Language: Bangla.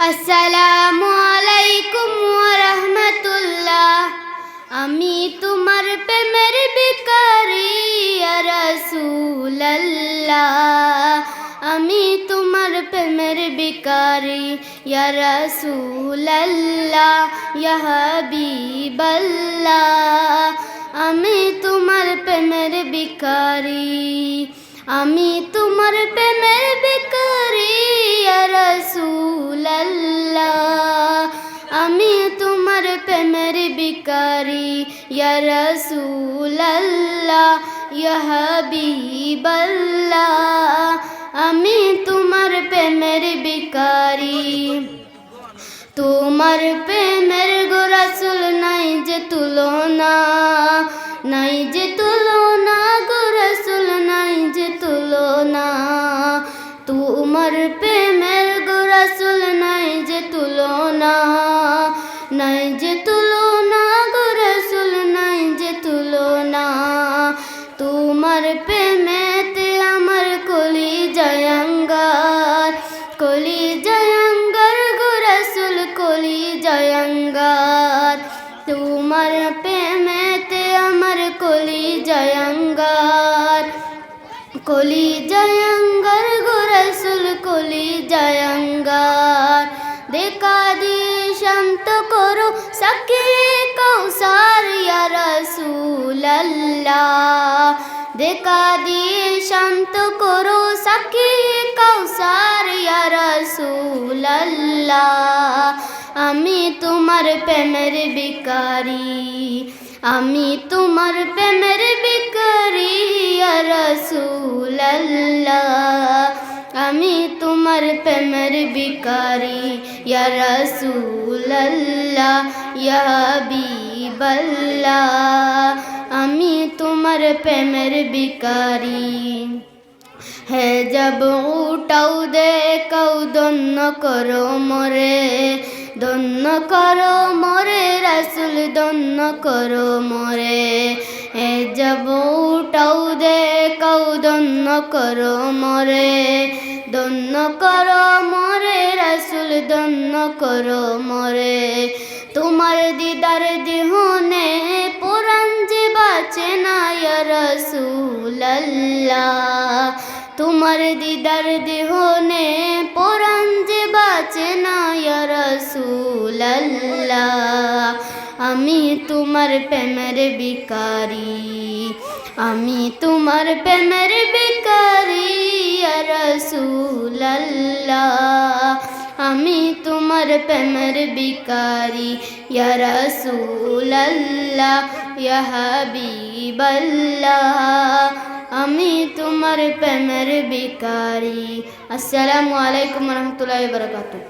আসসালামু আলাইকুম রহমতুল্লাহ আমি তোমার প্রেমের বিকারি রসুল্লাহ আমি তোমার প্রেমের বিকারি রসুল্লাহ হাবিবাল্লাহ। আমি তোমার প্রেমের বিকারি আমি তোমার প্রেমের বিকারি আমি তোমার প্রেমের বিকারি রসুল্লাহ হাবিবাল্লাহ, আমি তোমার প্রেমের বিকারি তোমার প্রেমের গোরাসুল নাই যে তুলনা, নাই যে তুলনা গোরাসুল নাই যে তুলনা। তোমার তুলনা, নাই যে তুলনা গোরাসুল নাই যে তুলনা। তোমার প্রেমেতে আমার কলি জয়ঙ্গার কলি জয়ঙ্গার গোরাসুল কলি জয়ঙ্গার তোমার প্রেমেতে আমার কলি জয়ঙ্গার কলি শান্ত করো সকে কৌসার ইয়া রসুল্লাহ দেখা দিয়ে শান্ত করো সকে কৌসার ইয়া আমি তোমার প্রেমের বিকারি আমি তোমার প্রেমের বিকারি ইয়া রসুল্লাহ আমি তোমার প্রেমের বিকারি ইয়া রসুল্লাহ ইয়া হাবিবাল্লাহ আমি তোমার প্রেমের বিকারি হে জব উঠাও দে কৌ দন্য করো মরে দন্য করো মরে রসুল দন্য করো মরে হে জব উঠাও দে কৌ দন্য করো মরে দন্য করো মরে, রসুল দন্য করো মরে। তোমার দিদার দিহনে পুরান যে বাঁচে না রসুল্লাহ তোমার দিদার দেহনে পুরান যে বাঁচে না রসুল্লাহ আমি তোমার প্রেমের বিকারি আমি তোমার প্রেমের বিকারি রসুল্লাহ আমি তোমার প্রেমের বিকারি রসুল্লাহ হাবিবাল্লাহ। আমি তোমার প্রেমের বিকারি আসসালামু আলাইকুম রহমতুল্লাহ বরকাতুহ।